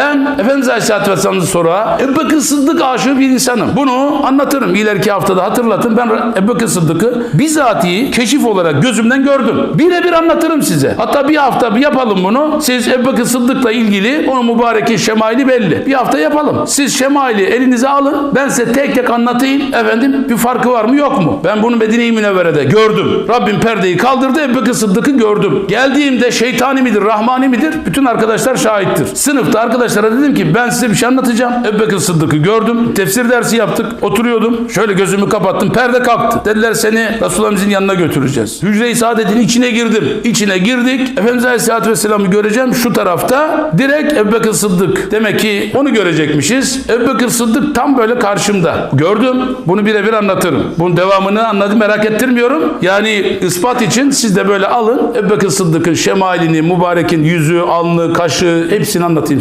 Ben Efendimiz Aleyhisselatü Vesselam'ın sonra Ebu Bekir Sıddık aşığı bir insanım. Bunu anlatırım. İleriki haftada hatırlatın. Ben Ebu Bekir Sıddık'ı bizatihi keşif olarak gözümden gördüm. Birebir anlatırım size. Hatta bir hafta bir yapalım bunu. Siz Ebu Bekir Sıddık'la ilgili onun mübarekin şemaili belli. Bir hafta yapalım. Siz şemaili elinize alın. Ben size tek tek anlatayım. Efendim bir farkı var mı yok mu? Ben bunu Medine-i Münevvere'de gördüm. Rabbim perdeyi kaldırdı. Ebu Bekir Sıddık'ı gördüm. Geldiğimde şeytani midir, rahmani midir? Bütün arkadaşlar şahittir. Sınıfta arkadaşlara dedim ki ben size bir şey anlatacağım. Ebu Bekir Sıddık'ı gördüm. Tefsir dersi yaptık. Oturuyordum. Şöyle gözümü kapattım. Perde kalktı. Dediler seni Resulullah'ımızın yanına götüreceğiz. Hücre-i Saadet'in içine girdim. İçine girdik. Efendimiz Aleyhisselatü Vesselam'ı göreceğim. Şu tarafta direkt Ebu Bekir Sıddık. Demek ki onu görecekmişiz. Ebu Bekir Sıddık tam böyle karşımda. Gördüm. Bunu birebir anlatırım. Bunun devamını anladım merak ettirmiyorum. Yani ispat için siz de böyle alın. Ebu Bekir Sıddık'ın şemalini, mübarekin yüzü, alnı, kaşı hepsini anlatayım.